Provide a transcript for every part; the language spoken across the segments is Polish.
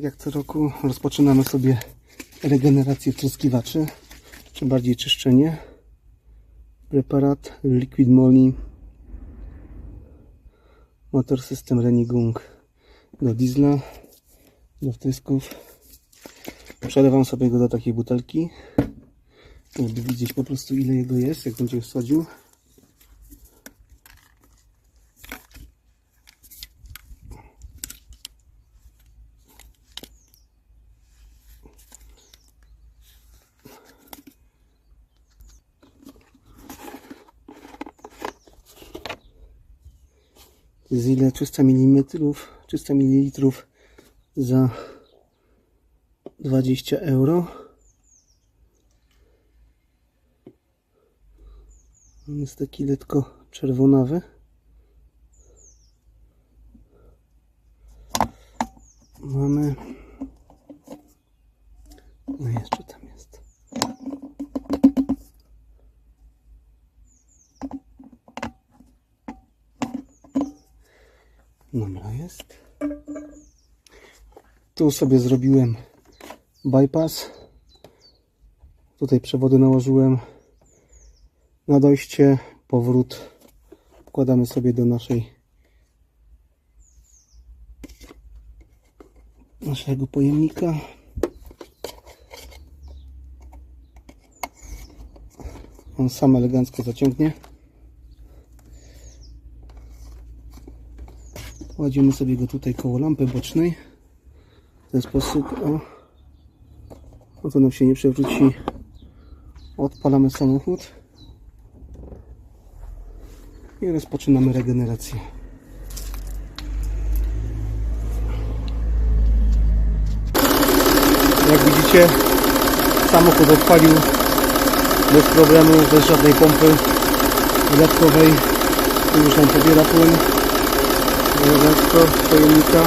Tak jak co roku rozpoczynamy sobie regenerację wtryskiwaczy, czy bardziej czyszczenie. Preparat Liquid Moly Motor System Renigung do diesla, do wtrysków. Przelewam sobie go do takiej butelki, żeby widzieć po prostu ile jego jest, jak będzie wsadził. Z ile? 300 mm 300 ml za 20 euro. Jest taki lekko czerwonawy mamy no jeszcze tam jest Dobra, jest. Tu sobie zrobiłem bypass. Tutaj przewody nałożyłem na dojście, powrót wkładamy sobie do naszej naszego pojemnika. On sam elegancko zaciągnie. Kładziemy sobie go tutaj koło lampy bocznej. W ten sposób, o, o to nam się nie przewróci. Odpalamy samochód i rozpoczynamy regenerację. Jak widzicie, samochód odpalił bez problemu, bez żadnej pompy dodatkowej. Tu już nam pobiera płyn elegancko pojemnika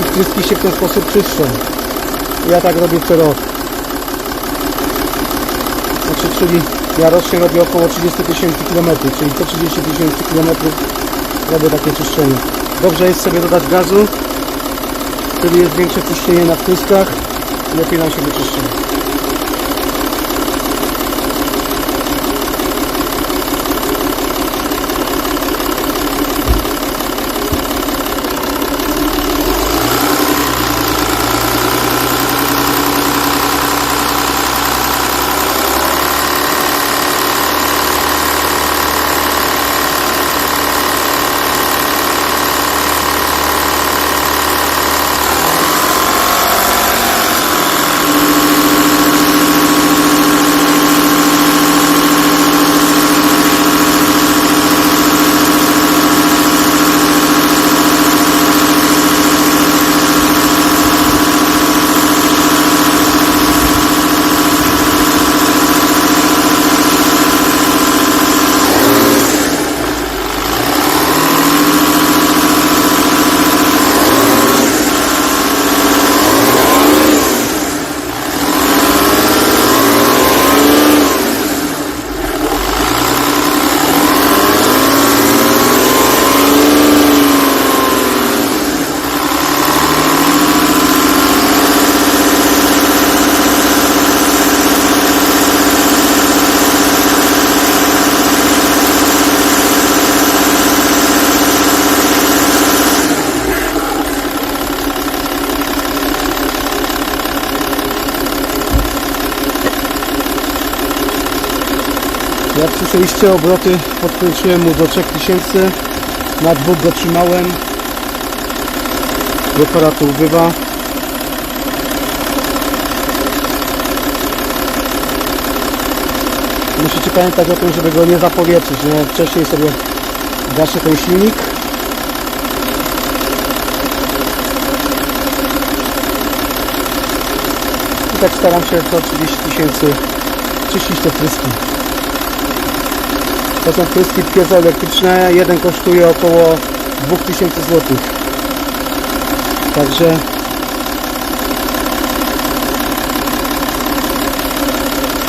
i wtryski się w ten sposób czyszczą. Ja tak robię co rok. Znaczy, czyli ja rocznie robię około 30 tysięcy kilometrów, czyli co 30 tysięcy kilometrów robię takie czyszczenie. Dobrze jest sobie dodać gazu, wtedy jest większe czyszczenie na wtryskach lepiej nam się wyczyszcza. Jak słyszeliście obroty podkręciłem mu do 3000 na dwóch go trzymałem. Preparatu ubywa. Musicie pamiętać o tym, żeby go nie zapowietrzyć nie? wcześniej sobie gaszę ten silnik. I tak staram się co 30 tysięcy czyścić te wtryski to są pryski piezoelektryczne. Jeden kosztuje około 2000 zł. Także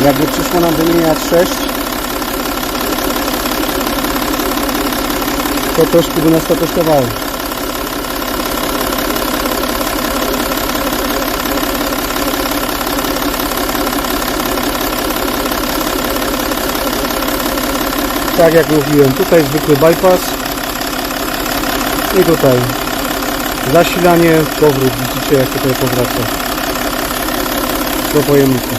jakby przyszło nam wymieniać 6 to troszkę by nas to kosztowało. Tak jak mówiłem, tutaj zwykły bypass i tutaj zasilanie, powrót, widzicie jak tutaj powraca do pojemnika.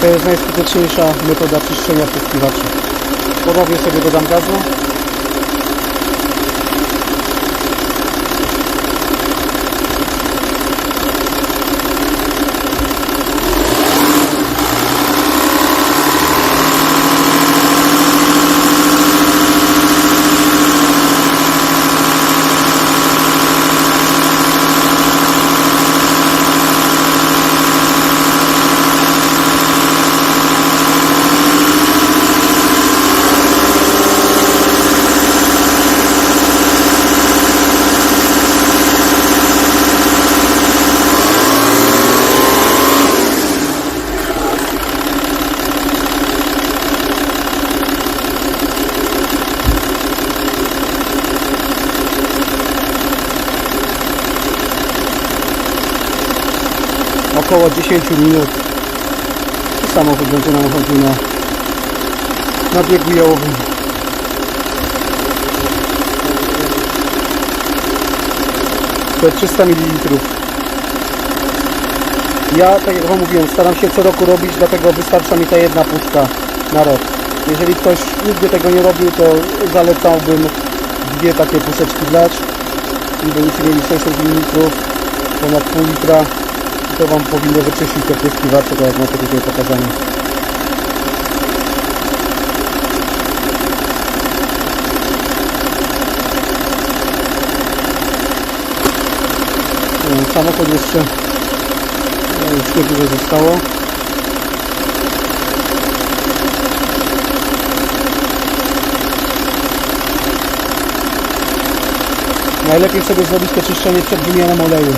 To jest najskuteczniejsza metoda czyszczenia pryskiwaczy. Ponownie sobie dodam gazu. Około 10 minut i samochód będzie nam chodził na, na biegu jałowym. To 300 ml. Ja, tak jak Wam mówiłem, staram się co roku robić, dlatego wystarcza mi ta jedna puszka na rok. Jeżeli ktoś nigdy tego nie robił, to zalecałbym dwie takie puszeczki wlać i będziecie mieli 600 ml, ponad pół litra to Wam powinno wyczyścić te pryskiwacze, tak jak macie tutaj pokazane. E, Samochód jeszcze e, już niedużo zostało. Najlepiej sobie zrobić to czyszczenie przed wymianą oleju.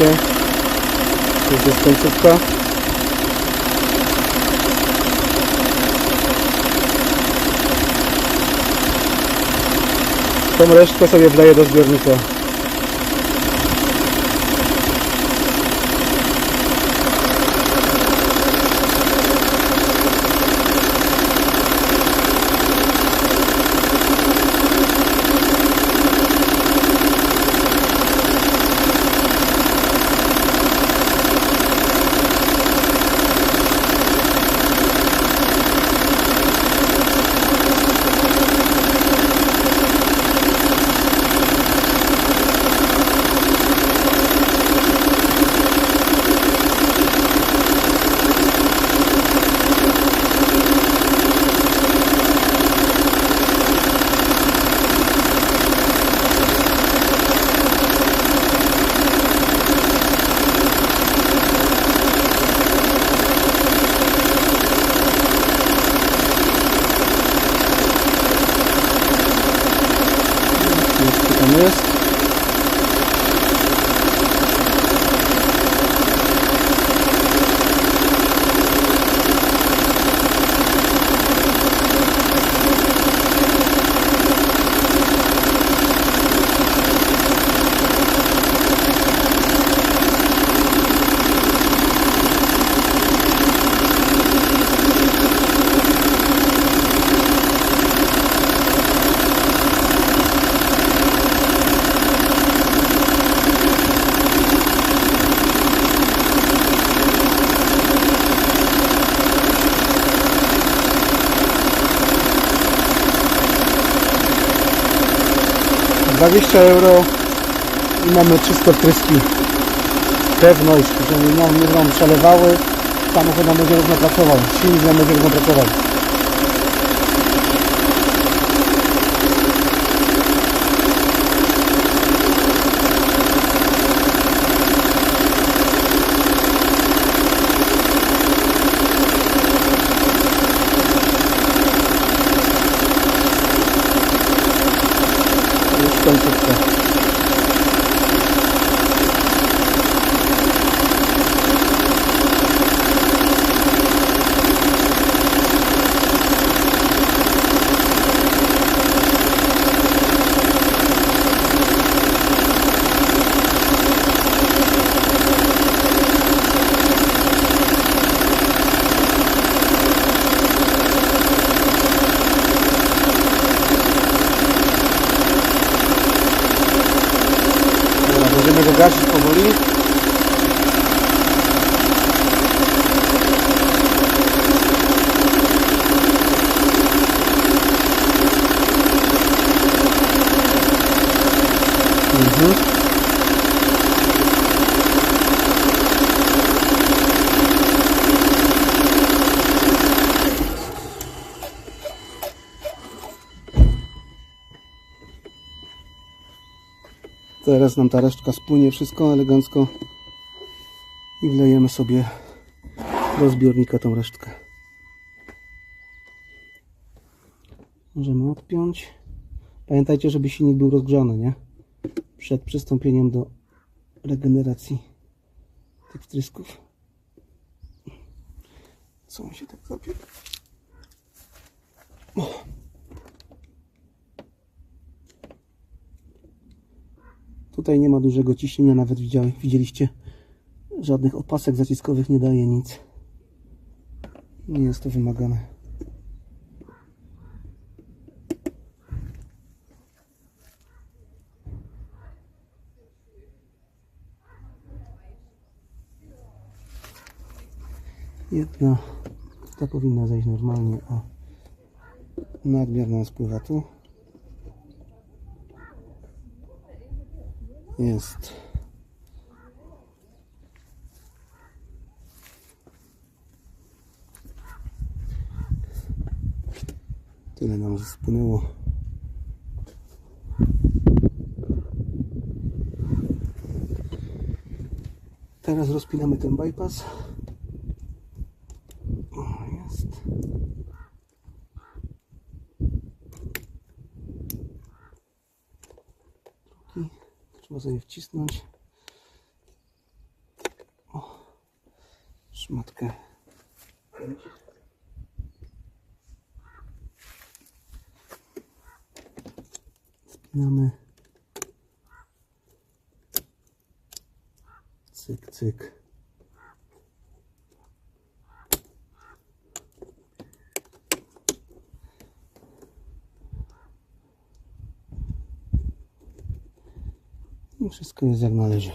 Jeszcze. Tu jest końcówka. Tą resztkę sobie wleję do zbiornika. есть. 20 euro i mamy czyste wtryski. Pewność, że nie, no, nie będą przelewały, samochód nam będzie równo pracował, silnik nam będzie równo pracował. Дальше по горі Teraz nam ta resztka spłynie wszystko elegancko i wlejemy sobie do zbiornika tą resztkę. Możemy odpiąć. Pamiętajcie, żeby silnik był rozgrzany, nie? Przed przystąpieniem do regeneracji tych wtrysków. Co on się tak zapiął? Tutaj nie ma dużego ciśnienia, nawet widziałem, widzieliście, żadnych opasek zaciskowych nie daje nic. Nie jest to wymagane. Jedna, ta powinna zejść normalnie, o nadmiar nam spływa tu. Jest. Tyle nam spłynęło. Teraz rozpinamy ten bypass. O, jest. Trzeba sobie wcisnąć. O, szmatkę. Spinamy. Cyk, cyk. Wszystko jest jak należy.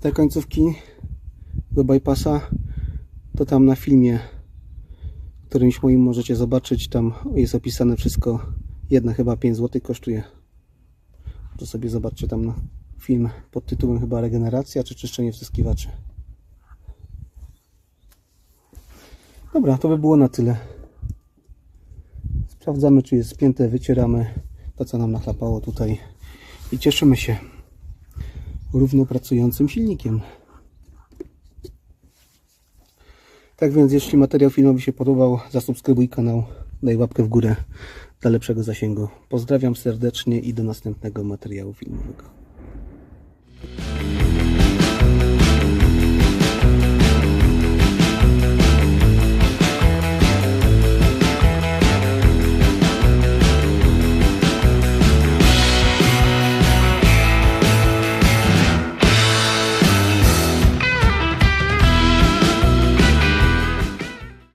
Te końcówki do bypassa to tam na filmie którymś moim możecie zobaczyć. Tam jest opisane wszystko. Jedna chyba 5 zł kosztuje. To sobie zobaczcie tam na film pod tytułem chyba Regeneracja czy czyszczenie wstyskiwaczy. Dobra, to by było na tyle. Sprawdzamy, czy jest spięte, wycieramy to, co nam nachlapało tutaj i cieszymy się równo pracującym silnikiem. Tak więc, jeśli materiał filmowy się podobał, zasubskrybuj kanał, daj łapkę w górę dla lepszego zasięgu. Pozdrawiam serdecznie i do następnego materiału filmowego.